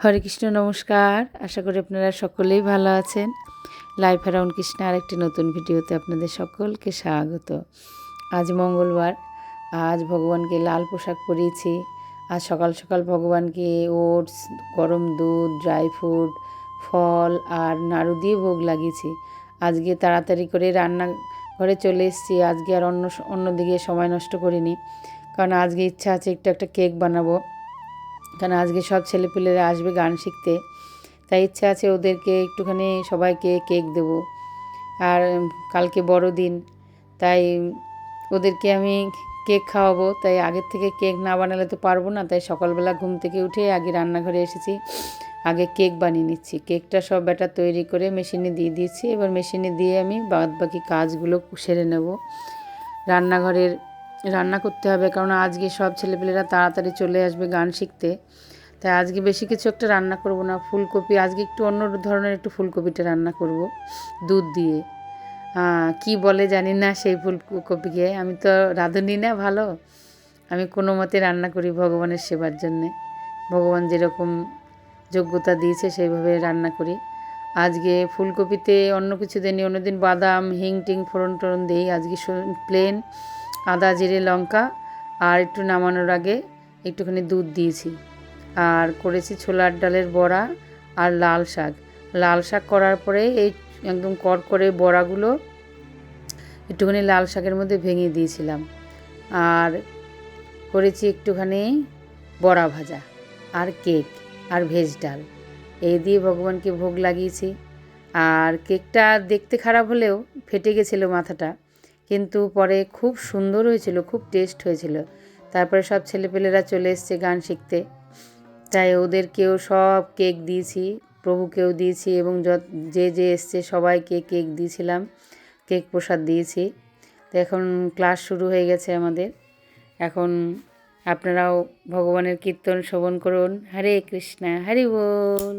হরে কৃষ্ণ, নমস্কার। আশা করি আপনারা সকলেই ভালো আছেন। লাইফ অ্যারাউন্ড কৃষ্ণ আরেকটি নতুন ভিডিওতে আপনাদের সকলকে স্বাগত। আজ মঙ্গলবার। আজ ভগবানকে লাল পোশাক পরিয়েছি। আজ সকাল সকাল ভগবানকে ওটস, গরম দুধ ড্রাই ফ্রুট ফল আর নাড়ু দিয়ে ভোগ লাগিয়েছি। আজকে তাড়াতাড়ি করে রান্না ঘরে চলে এসেছি। আজকে আর অন্য অন্যদিকে সময় নষ্ট করিনি। কারণ আজকে ইচ্ছা আছে একটু একটা কেক বানাবো। কারণ আজকে সব ছেলেপিলেরা আসবে গান শিখতে। তাই ইচ্ছা আছে ওদেরকে একটুখানি সবাইকে কেক দেব। আর কালকে বড়দিন, তাই ওদেরকে আমি কেক খাওয়াবো। তাই আগের থেকে কেক না বানালে তো পারব না, তাই সকালবেলা ঘুম থেকে উঠে আগে রান্নাঘরে এসেছি। আগে কেক বানিয়ে নিচ্ছি। কেকটা সব ব্যাটার তৈরি করে মেশিনে দিয়ে দিয়েছি। এবার মেশিনে দিয়ে আমি বাদ বাকি কাজগুলো সেরে নেব। রান্নাঘরের রান্না করতে হবে, কারণ আজকে সব ছেলেপেলেরা তাড়াতাড়ি চলে আসবে গান শিখতে। তাই আজকে বেশি কিছু একটা রান্না করব না, ফুলকপি, আজকে একটু অন্য ধরনের একটু ফুলকপিটা রান্না করব, দুধ দিয়ে। কি বলে জানি না সেই ফুলকপিকে, আমি তো রাঁধুনি না ভালো। আমি কোনো মতে রান্না করি ভগবানের সেবার জন্যে। ভগবান যেরকম যোগ্যতা দিয়েছে সেইভাবে রান্না করি। আজকে ফুলকপিতে অন্য কিছু দিনই অন্যদিন বাদাম, হিং টিং ফোড়ন টোড়ন দিই, আজকে প্লেন আদা, জিরে, লঙ্কা আর একটু নামানোর আগে একটুখানি দুধ দিয়েছি। আর করেছি ছোলার ডালের বড়া আর লাল শাক। লাল শাক করার পরে এই একদম কর করে বড়াগুলো একটুখানি লাল শাকের মধ্যে ভেঙে দিয়েছিলাম। আর করেছি একটুখানি বড়া ভাজা আর কেক আর ভেজ ডাল। এই দিয়ে ভগবানকে ভোগ লাগিয়েছি। আর কেকটা দেখতে খারাপ হলেও ফেটে গেছিল মাথাটা। কিন্তু পরে খুব সুন্দর হয়েছিল, খুব টেস্ট হয়েছিল। তারপরে সব ছেলেপেলেরা চলে এসছে গান শিখতে। তাই ওদেরকেও সব কেক দিয়েছি, প্রভুকেও দিয়েছি এবং যে যে এসছে সবাইকে কেক দিয়েছিলাম কেক প্রসাদ দিয়েছি। তো এখন ক্লাস শুরু হয়ে গেছে আমাদের। এখন আপনারাও ভগবানের কীর্তন শ্রবণ করুন। হরে কৃষ্ণা, হরি বল।